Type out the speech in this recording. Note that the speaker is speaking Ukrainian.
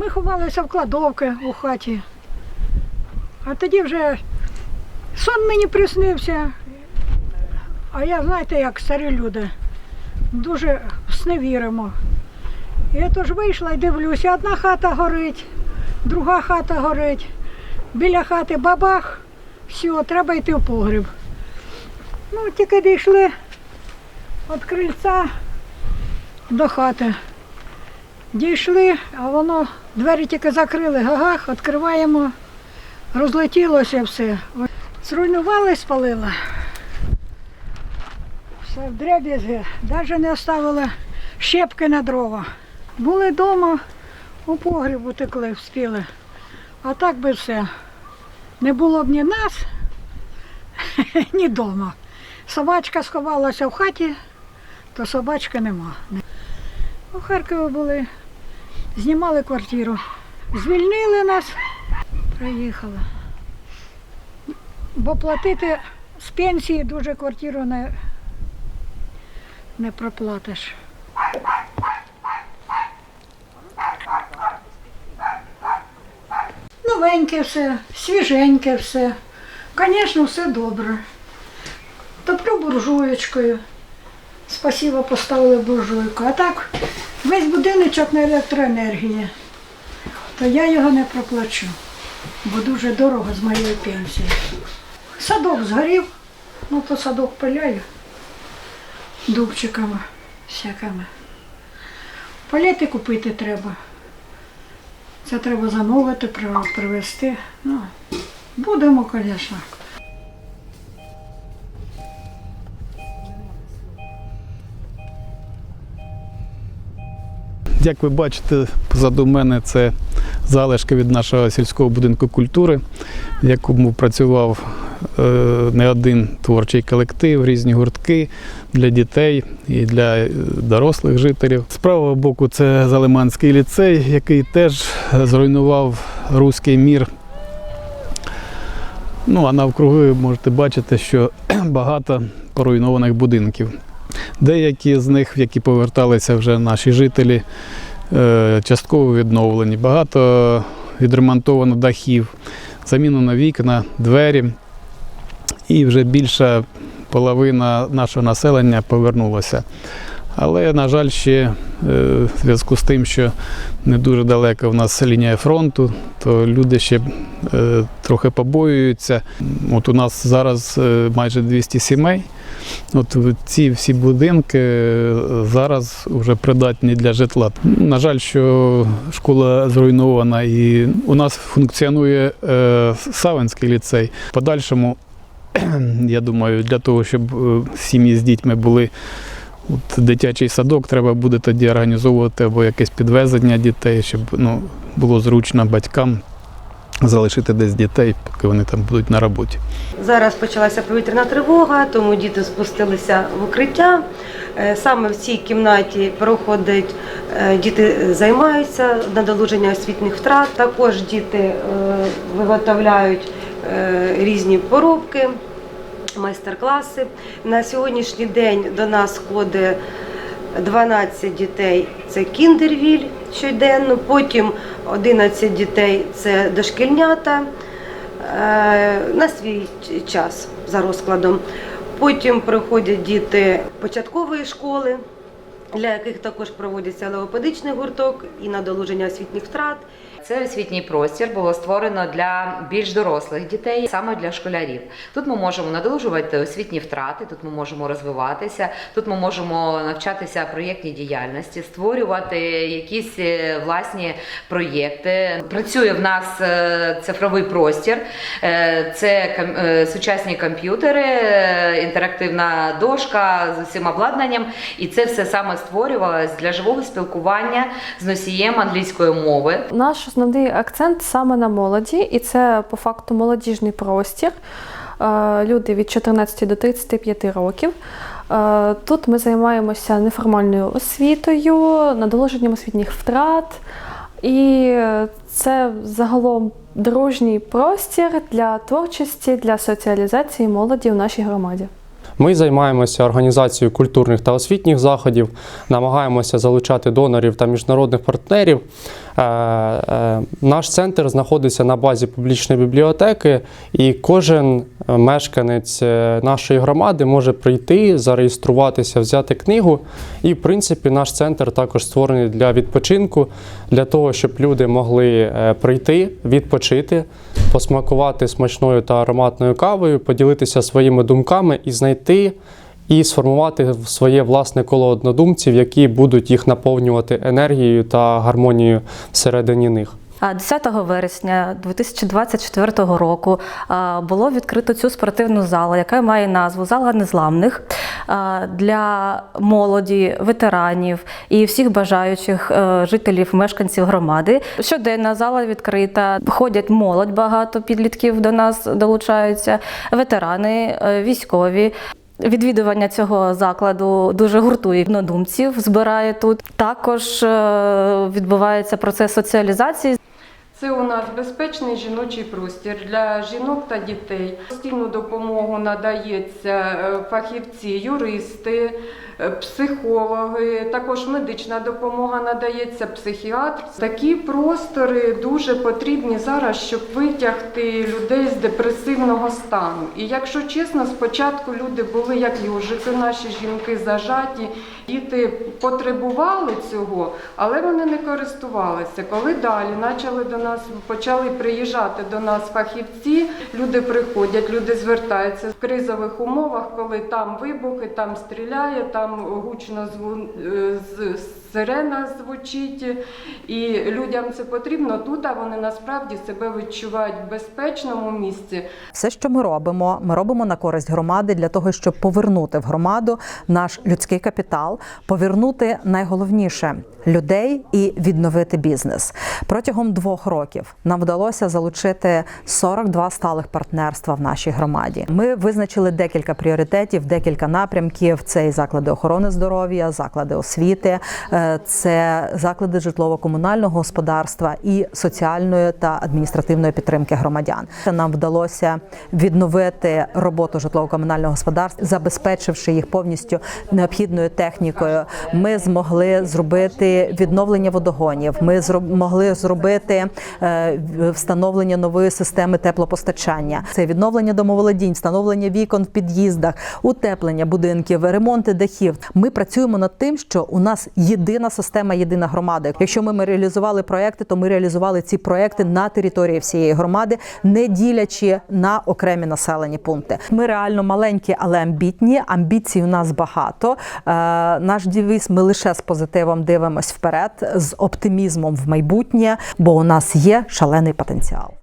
Ми ховалися в кладовки у хаті. А тоді вже сон мені приснився. А я, знаєте, як старі люди, дуже в сни віримо. Я тож вийшла і дивлюся, одна хата горить, друга хата горить. Біля хати бабах, все, треба йти в погріб. Ну, тільки дійшли від крильця до хати. Дійшли, а воно двері тільки закрили, гагах, відкриваємо, розлетілося все. Зруйнували, спалила. Все в дреб'язги, навіть не оставили щепки на дрова. Були вдома, у погріб утекли, вспіли. А так би все. Не було б ні нас, ні вдома. Собачка сховалася в хаті, то собачки нема. У Харкові були, знімали квартиру. Звільнили нас, приїхали. Бо платити з пенсії дуже квартиру не, не проплатиш. Новеньке все, свіженьке все. Звісно, все добре. Топлю буржуєчкою. Спасибо, поставили буржуйку. А так, весь будиночок на електроенергії. То я його не проплачу, бо дуже дорого з моєї пенсії. Садок згорів, ну то садок пиляю дубчиками всякими. Палети купити треба. Це треба замовити, привезти. Ну, будемо, звісно. Як ви бачите, позаду мене це залишки від нашого сільського будинку культури, в якому працював е, не один творчий колектив, різні гуртки для дітей і для е, дорослих жителів. З правого боку це Залиманський ліцей, який теж зруйнував руський мір. Ну а навкруги можете бачити, що багато поруйнованих будинків. Деякі з них, які поверталися вже наші жителі, е, частково відновлені. Багато відремонтовано дахів, замінено вікна, двері. І вже більша половина нашого населення повернулася. Але, на жаль, ще е, в зв'язку з тим, що не дуже далеко в нас лінія фронту, то люди ще е, трохи побоюються. От у нас зараз е, майже 200 сімей. От ці всі будинки зараз вже придатні для житла. На жаль, що школа зруйнована, і у нас функціонує Савинський ліцей. Подальшому, я думаю, для того, щоб сім'ї з дітьми були. От дитячий садок треба буде тоді організовувати або якесь підвезення дітей, щоб ну, було зручно батькам залишити десь дітей, поки вони там будуть на роботі. Зараз почалася повітряна тривога, тому діти спустилися в укриття. Е, Саме в цій кімнаті проходить, е, діти займаються надолуження освітніх втрат. Також діти е, виготовляють різні поробки, майстер-класи. На сьогоднішній день до нас ходить 12 дітей це кіндервіль щоденно, потім 11 дітей це дошкільнята е, на свій час за розкладом. Потім приходять діти початкової школи, для яких також проводиться логопедичний гурток і надолуження освітніх втрат. Цей освітній простір було створено для більш дорослих дітей, саме для школярів. Тут ми можемо надолужувати освітні втрати, тут ми можемо розвиватися, тут ми можемо навчатися проєктній діяльності, створювати якісь е, власні проєкти. Працює в нас е, цифровий простір, Е, це сучасні комп'ютери, інтерактивна дошка з усім обладнанням, і це все саме створювалось для живого спілкування з носієм англійської мови. Наш основний акцент саме на молоді, і це по факту молодіжний простір. Е, Люди від 14 до 35 років. Е, Тут ми займаємося неформальною освітою, надолуженням освітніх втрат. І це загалом дружній простір для творчості, для соціалізації молоді в нашій громаді. Ми займаємося організацією культурних та освітніх заходів, намагаємося залучати донорів та міжнародних партнерів. Е, е, Наш центр знаходиться на базі публічної бібліотеки, і кожен мешканець е, нашої громади може прийти, зареєструватися, взяти книгу. І, в принципі, наш центр також створений для відпочинку, для того, щоб люди могли е, прийти, відпочити, посмакувати смачною та ароматною кавою, поділитися своїми думками і знайти і сформувати своє власне коло однодумців, які будуть їх наповнювати енергією та гармонією всередині них. А 10 вересня 2024 року було відкрито цю спортивну залу, яка має назву Зала незламних для молоді, ветеранів і всіх бажаючих е, жителів, мешканців громади. Щоденна зала відкрита, ходять молодь, багато підлітків до нас долучаються, ветерани, е, військові. Відвідування цього закладу дуже гуртує однодумців, збирає тут. Також е, відбувається процес соціалізації. Це у нас безпечний жіночий простір для жінок та дітей. Постійну допомогу надається е, фахівці, юристи, е, психологи, також медична допомога надається, психіатр. Такі простори дуже потрібні зараз, щоб витягти людей з депресивного стану. І якщо чесно, спочатку люди були як йожики, наші жінки зажаті, діти потребували цього, але вони не користувалися. Коли далі почали до нас почали приїжджати до нас фахівці, люди приходять, люди звертаються в кризових умовах, коли там вибухи, там стріляє, там гучно зву- е, сирена звучить, і людям це потрібно тут, а вони насправді себе відчувають в безпечному місці. Все, що ми робимо, ми робимо на користь громади для того, щоб повернути в громаду наш людський капітал, повернути найголовніше людей і відновити бізнес. Протягом двох років нам вдалося залучити 42 сталих партнерства в нашій громаді. Ми визначили декілька пріоритетів, декілька напрямків: це і заклади охорони здоров'я, заклади освіти, е, це заклади житлово-комунального господарства і соціальної та адміністративної підтримки громадян. Нам вдалося відновити роботу житлово-комунального господарства, забезпечивши їх повністю необхідною технікою. Ми змогли зробити відновлення водогонів. Ми змогли зробити е, встановлення нової системи теплопостачання. Це відновлення домоволодінь, встановлення вікон в під'їздах, утеплення будинків, ремонти дахів. Ми працюємо над тим, що у нас єдина система, єдина громада. Якщо ми, реалізували проекти, то ми реалізували ці проекти на території всієї громади, не ділячи на окремі населені пункти. Ми реально маленькі, але амбітні. Амбіцій у нас багато. Е, наш ми лише з позитивом дивимось вперед, з оптимізмом в майбутнє, бо у нас є шалений потенціал.